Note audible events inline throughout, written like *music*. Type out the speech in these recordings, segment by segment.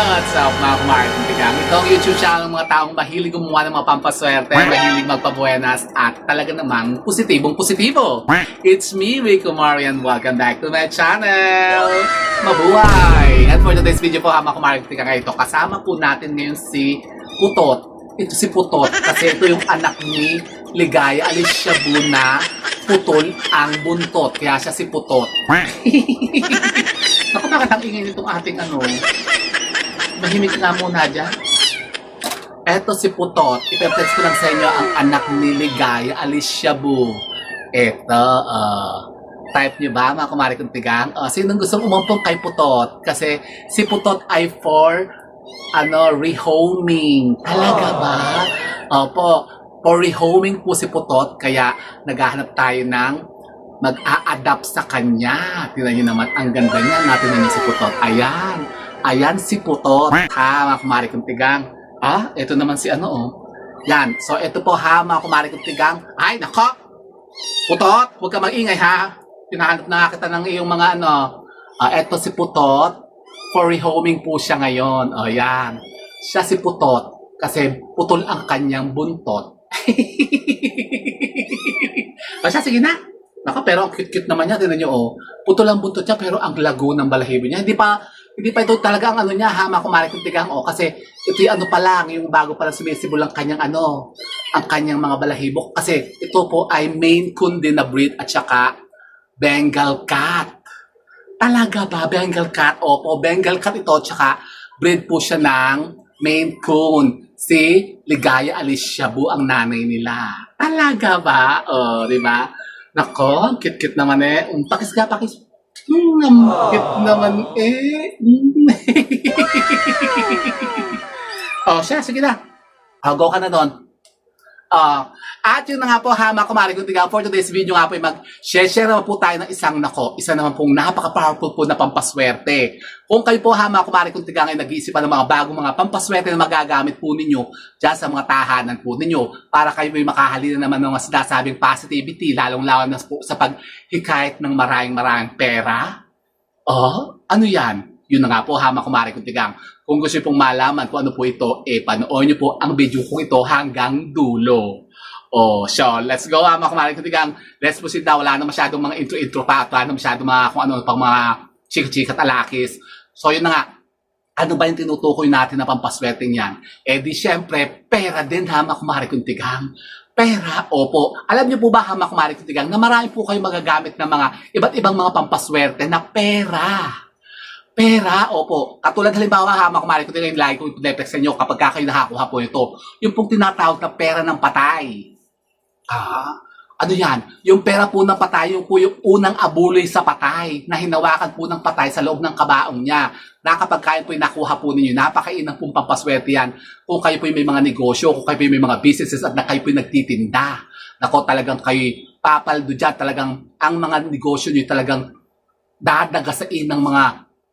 What's up mga kumartin tigang? Ito ang YouTube channel ng mga taong mahilig gumawa ng mga pampaswerte, mahilig magpabuenas at talaga namang positibong positibo. It's me, Rico Marian. Welcome back to my channel! Mabuhay! And for today's video po, mga kumartin tigang ito, kasama po natin ngayon si Putot. Ito si Putot kasi ito yung anak ni Ligaya Alicia Buna. Putol ang buntot, kaya siya si Putot. *laughs* *laughs* Naku, bakit ang ingay nitong ating ano? Mahimik nga muna dyan. Eto si Putot. Ipeplex ko lang sa inyo ang anak ni Ligaya, Alicia Bu. Eto, uh, type niyo ba mga kumari kong tigang? Uh, sinong gustong umumpong kay Putot? Kasi si Putot ay for ano, rehoming. Talaga ba? Opo, for rehoming po si Putot, kaya naghahanap tayo ng mag-a-adapt sa kanya. Tingnan niyo naman, ang ganda niya. Natin niyo si Putot. Ayan. Ayan si Putot. Ha, mga kumari kong tigang. Ah, ito naman si ano, oh. Yan. So, ito po ha, mga kumari kong tigang. Ay, nako! Putot, huwag ka mag-ingay ha. Pinahanap na kita ng iyong mga ano. Ah, ito si Putot. For rehoming po siya ngayon. O, yan. Siya si Putot. Kasi putol ang kanyang buntot. *laughs* o siya, sige na. Naka, pero ang cute-cute naman niya. Tingnan niyo, oh. Putol ang buntot niya, pero ang lago ng balahibo niya. Hindi pa, hindi pa ito talaga ang ano niya, ha, mga kumari kong tigang, oh. Kasi, ito yung ano pa lang, yung bago pa lang sumisibol ang kanyang ano, ang kanyang mga balahibo. Kasi, ito po ay Maine Coon din na breed at saka Bengal Cat. Talaga ba? Bengal Cat? Opo, Bengal Cat ito, tsaka breed po siya ng Maine Coon. Si Ligaya Alicia Bu ang nanay nila. Talaga ba? O, di ba? Nako, kit-kit naman eh. Um, pakis ka, pakis. Hmm, ang cute naman eh. *laughs* Oh, siya, sige na. Oh, go ka na doon. Ah, at yun na nga po ha, mga kumari kong tigang, for today's video nga po, ay mag-share naman po tayo ng isang nako, isa naman pong napaka-powerful po na pampaswerte. Kung kayo po ha, mga kumari kong tigang, ay nag-iisipan ng mga bagong mga pampaswerte na magagamit po ninyo dyan sa mga tahanan po ninyo para kayo may makahalina naman ng mga sinasabing positivity, lalong-lawan na po sa paghikayat ng maraming maraming pera. Oh, ano yan? Yun na nga po ha, mga kumari tigang. Kung gusto pong malaman kung ano po ito, eh, panoorin niyo po ang video kong ito hanggang dulo. Oh, so, let's go ha, mga kumari kong tigang. Let's proceed na. Wala na masyadong mga intro-intro pa. at Wala na masyadong mga kung ano pang mga chika-chika at alakis. So, yun na nga. Ano ba yung tinutukoy natin na pampaswerteng yan? Eh di syempre, pera din ha, mga kumari kong tigang. Pera, opo. Alam niyo po ba, ha, mga kumari kong tigang, na marami po kayo magagamit ng mga iba't ibang mga pampaswerte na pera. Pera, opo. Katulad halimbawa ha, mga kumari ko din yung like ko ipineplex sa inyo kapag ka kayo nakakuha po ito. Yung pong tinatawag na pera ng patay. Ah, ano yan? Yung pera po ng patay, yung po yung unang abuloy sa patay na hinawakan po ng patay sa loob ng kabaong niya. Na kapag kayo po nakuha po ninyo, napakainang pong pampaswerte yan. Kung kayo po may mga negosyo, kung kayo po may mga businesses at na kayo po nagtitinda. Nako talagang kayo papaldo dyan, talagang ang mga negosyo nyo talagang dadagasain ng mga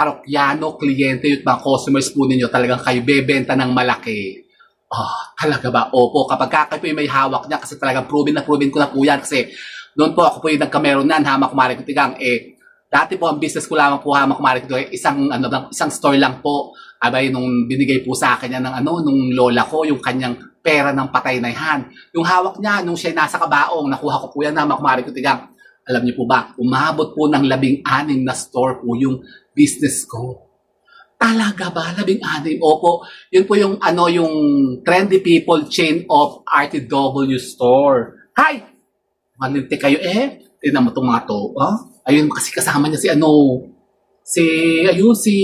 parokyano, kliyente, yung mga customers po ninyo, talagang kayo bebenta ng malaki. Ah, talaga ba? Opo, kapag ka kayo po yung may hawak niya, kasi talagang proven na proven ko na po yan. Kasi noon po ako po yung nagkameron nan, hama kumari ko tigang, eh, dati po ang business ko lamang po hama kumari ko, eh, isang, ano, isang store lang po. Abay, nung binigay po sa akin yan ng ano, nung lola ko, yung kanyang pera ng patay na yan. Yung hawak niya, nung siya nasa kabaong, nakuha ko po yan, hama kumari ko tigang. Alam niyo po ba, umabot po ng labing aning na store po yung business ko. Talaga ba? Labing anim? Opo. Yun po yung ano yung Trendy People chain of RTW store. Hi! Malinti kayo eh. Tingnan mo itong mga to. Ah? Ayun kasi kasama niya si ano. Si, ayun, si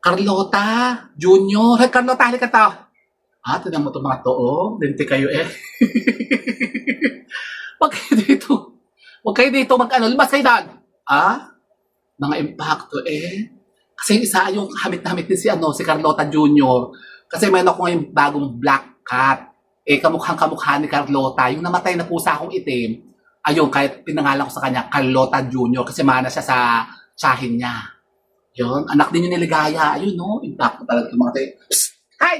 Carlota Junior. Hey, Carlota, halika to. Ah, tingnan mo itong mga to. Oh, linti kayo eh. *laughs* Kayo dito. Huwag kayo dito mag-ano. Lumas kayo doon. Ah? mga impacto eh. Kasi isa yung hamit na hamit din si ano, si Carlota Jr. Kasi mayroon ako ngayon bagong black cat. Eh, kamukhang kamukha ni Carlota. Yung namatay na pusa akong itim, ayun, kahit pinangalan ko sa kanya, Carlota Jr. Kasi mana siya sa tsahin niya. Yun, anak din yung niligaya. Ayun, no? Impacto talaga yung mga tayo. Psst! Hi!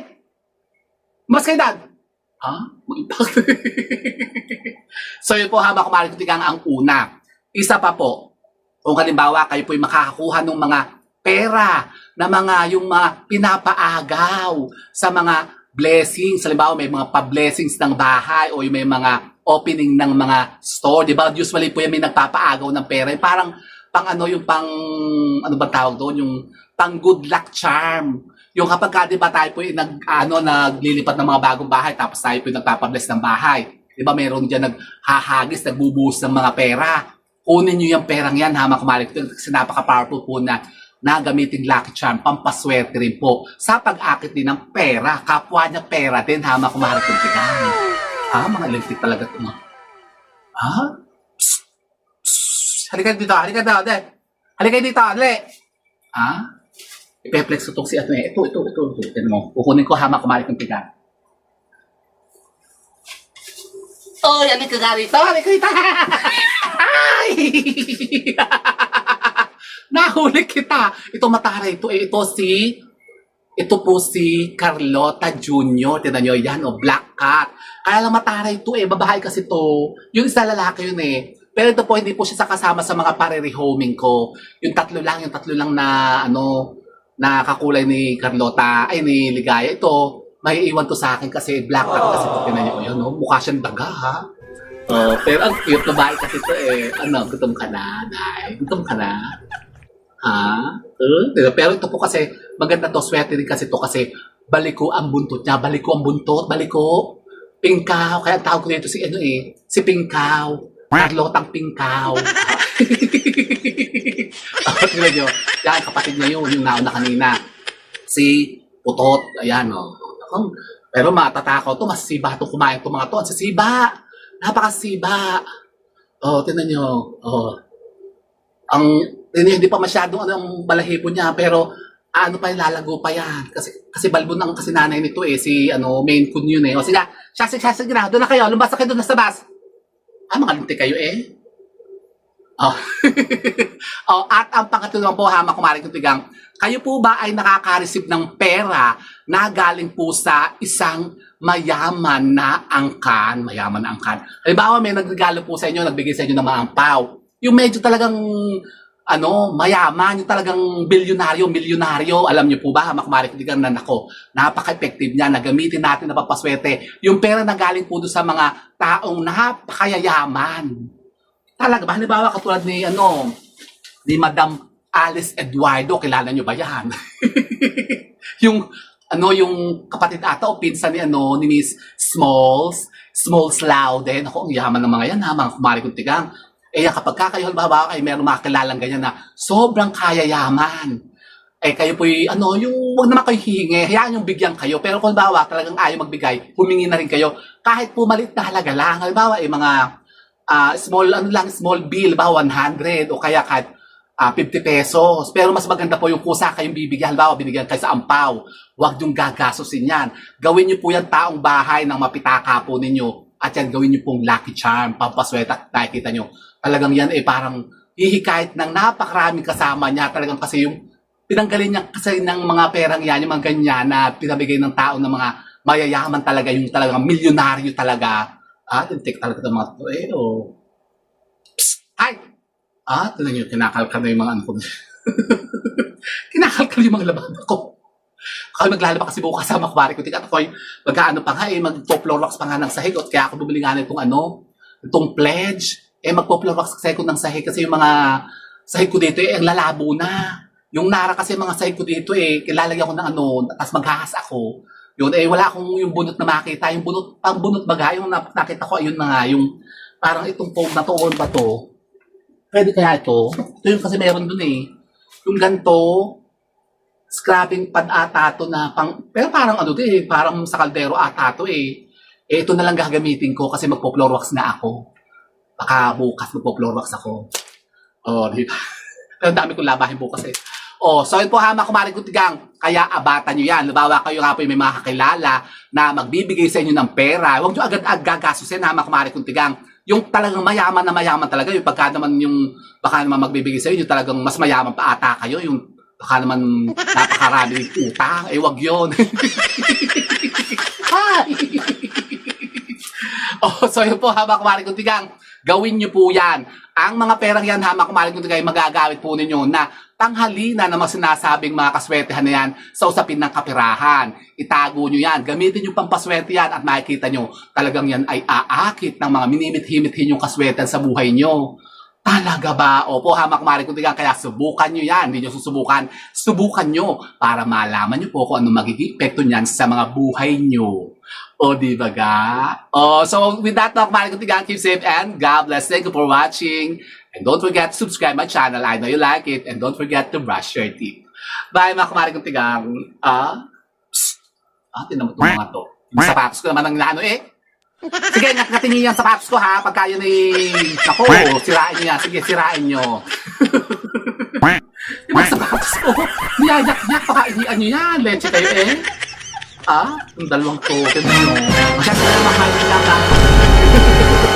Mas kay dad! Ha? Mag-impact. *laughs* so yun po, ko tigang ang una. Isa pa po, kung halimbawa kayo po'y makakakuha ng mga pera na mga yung mga pinapaagaw sa mga blessings. Halimbawa, may mga pa-blessings ng bahay o yung may mga opening ng mga store. Di ba? Usually po yan may nagpapaagaw ng pera. Yung parang pang ano yung pang ano ba tawag doon yung pang good luck charm yung kapag ka, di ba tayo po yung nag, ano, naglilipat ng mga bagong bahay tapos tayo po yung nagpapabless ng bahay. Di ba meron dyan naghahagis, nagbubuhos ng mga pera. Kunin nyo yung perang yan, ha, mga kumalik. Kasi napaka-powerful po na na lucky charm, pampaswerte rin po sa pag-akit din ng pera. Kapwa niya pera din, ha, mga kumalik yung tigang. Ha, mga electric talaga ito. Ha? Psst, psst. Halika dito, halika dito, dali. Halika dito, dali. Ha? Ipeplex ko itong si ano eh. Ito, ito, ito. ito. Tignan mo. Kukunin ko hama kumalik ng tigan. Oh, yan ka nga rito. Halika rito. *laughs* Ay! *laughs* Nahuli kita. Ito matara ito. Eh, ito si... Ito po si Carlota Jr. Tignan nyo yan, o Black Cat. Kaya lang matara ito eh. Babahay kasi to. Yung isa lalaki yun eh. Pero ito po, hindi po siya sa kasama sa mga pare-rehoming ko. Yung tatlo lang, yung tatlo lang na ano, na kakulay ni Carlota, ay ni Ligaya. Ito, may iwan to sa akin kasi black cat kasi pag tinan niyo, yun, no? mukha siyang daga, ha? Oh, pero ang cute na bahay kasi ito eh, ano, gutom ka na, dai. Gutom ka na. Ha? Uh, pero ito po kasi, maganda to, swerte din kasi to kasi baliko ang buntot niya, baliko ang buntot, baliko. Pingkaw, kaya ang tawag ko dito si ano eh, si Pingkaw. Carlotang Pingkaw. *laughs* oh, tingnan nyo. Yan, kapatid niya yun, yung nauna kanina. Si Putot, ayan o. Oh. Pero matatakaw to, mas siba to kumain to mga to. Ang sisiba. Napakasiba. Oh, tingnan nyo. Oh. Ang, hindi pa masyadong ano ang balahibo niya, pero ano pa lalago pa yan. Kasi, kasi balbon ang kasi nanay nito eh, si ano, main kun yun eh. O sige, siya, siya, siya, na, doon na kayo, lumabas na kayo doon na sa bus. Ah, mga kayo eh. Oh. *laughs* oh, at ang pangatlo naman po, hama kumaring tigang, kayo po ba ay nakaka-receive ng pera na galing po sa isang mayaman na angkan? Mayaman na angkan. Halimbawa, may nagregalo po sa inyo, nagbigay sa inyo ng mga ampaw. Yung medyo talagang ano, mayaman, yung talagang bilyonaryo, milyonaryo. Alam niyo po ba, tigang na nako, napaka-effective niya, nagamitin natin na papaswerte. Yung pera na galing po doon sa mga taong napakayayaman. Talaga ba? Halimbawa, katulad ni, ano, ni Madam Alice Eduardo, kilala nyo ba yan? *laughs* yung, ano, yung kapatid ata o pinsan ni, ano, ni Miss Smalls, Smalls Louden. Ako, ang yaman ng mga yan, ha, mga kumari kong tigang. Eh, kapag ka kayo, halimbawa, kayo meron makakilalang ganyan na sobrang kayayaman. Eh, kayo po ano, yung, huwag naman kayo hihingi, hayaan yung bigyan kayo. Pero kung halimbawa, talagang ayaw magbigay, humingi na rin kayo. Kahit po malit na halaga lang. Halimbawa, eh, mga ah, small, ano lang, small bill, ba, 100 o kaya kahit ah, 50 pesos. Pero mas maganda po yung kusa kayong bibigyan. Halimbawa, binigyan kayo sa ampaw. Huwag yung gagastusin yan. Gawin niyo po yan taong bahay ng mapitaka po ninyo. At yan, gawin niyo pong lucky charm, pampasweta. Nakikita niyo, talagang yan eh parang hihikayat ng napakaraming kasama niya. Talagang kasi yung pinanggalin niya kasi ng mga perang yan, yung mga ganyan na pinabigay ng tao ng mga mayayaman talaga, yung talagang milyonaryo talaga. Ah, tintik talaga ng mga to. Eh, oh. Psst! Ay! Ah, tignan niyo, kinakalkal na yung mga ano ko. *laughs* kinakalkal yung mga labada ko. Ako maglalaba kasi bukas sa makbari ko. Tika, ako mag-ano pa nga eh, mag-floor wax pa nga ng sahig. At kaya ako bumili nga na itong ano, itong pledge. Eh, mag-floor wax kasi ako ng sahig kasi yung mga sahig ko dito eh, ang lalabo na. Yung nara kasi mga sahig ko dito eh, kilalagyan ko ng ano, tapos maghahas ako. Yun, eh, wala akong yung bunot na makita. Yung bunot, pang bunot baga, yung na- nakita ko, ayun na nga, yung parang itong foam na to, or ba to? Pwede kaya ito? Ito yung kasi meron dun eh. Yung ganito, scrapping pad ata to na pang, pero parang ano to eh, parang sa kaldero ata to eh. Eh, ito na lang gagamitin ko kasi magpo-floor wax na ako. Baka bukas magpo-floor wax ako. Oh, di ba? *laughs* Pero ang dami kong labahin bukas eh. Oh, so yun po ha, mga kumaring kutigang. Kaya abatan nyo yan. Lubawa kayo nga po yung may mga kakilala na magbibigay sa inyo ng pera. Huwag nyo agad-agad gagastusin ha, mga kumaring kutigang. Yung talagang mayaman na mayaman talaga, yung pagka naman yung baka naman magbibigay sa inyo, talagang mas mayaman pa ata kayo, yung baka naman napakarami ng utang, eh wag yun. *laughs* *laughs* Oh, so yun po, habang kumaring kuntigang, gawin nyo po yan. Ang mga perang yan, habang kumaring kuntigang, magagamit po ninyo na tanghalina ng mga sinasabing mga kaswertehan na yan sa usapin ng kapirahan. Itago nyo yan. Gamitin yung pampaswerte yan at makikita nyo talagang yan ay aakit ng mga minimit-himit-hin yung kaswertehan sa buhay nyo. Talaga ba? Opo, hamak mari kuntigan. Kaya subukan nyo yan. Hindi nyo susubukan. Subukan nyo para malaman nyo po kung ano magiging epekto niyan sa mga buhay nyo. O, di ba ga? Oh, so with that, Mak Mari kuntigan, keep safe and God bless. Thank you for watching. And don't forget to subscribe my channel. I know you like it. And don't forget to brush your teeth. Bye, mga kumari kong tigang. Ah? Psst. Ah, tinan mo itong mga to. Yung sapatos ko naman ang nano eh. Sige, ngat-ngatin niyo yung sapatos ko ha. Pagka yun ay... Naku, sirain niyo yan. Sige, sirain niyo. *laughs* Di ba sapatos ko? Niyayak-yak. Baka niyo yan. Leche kayo eh. Ah? Yung dalawang token nyo. Masyadong mahal lang ha.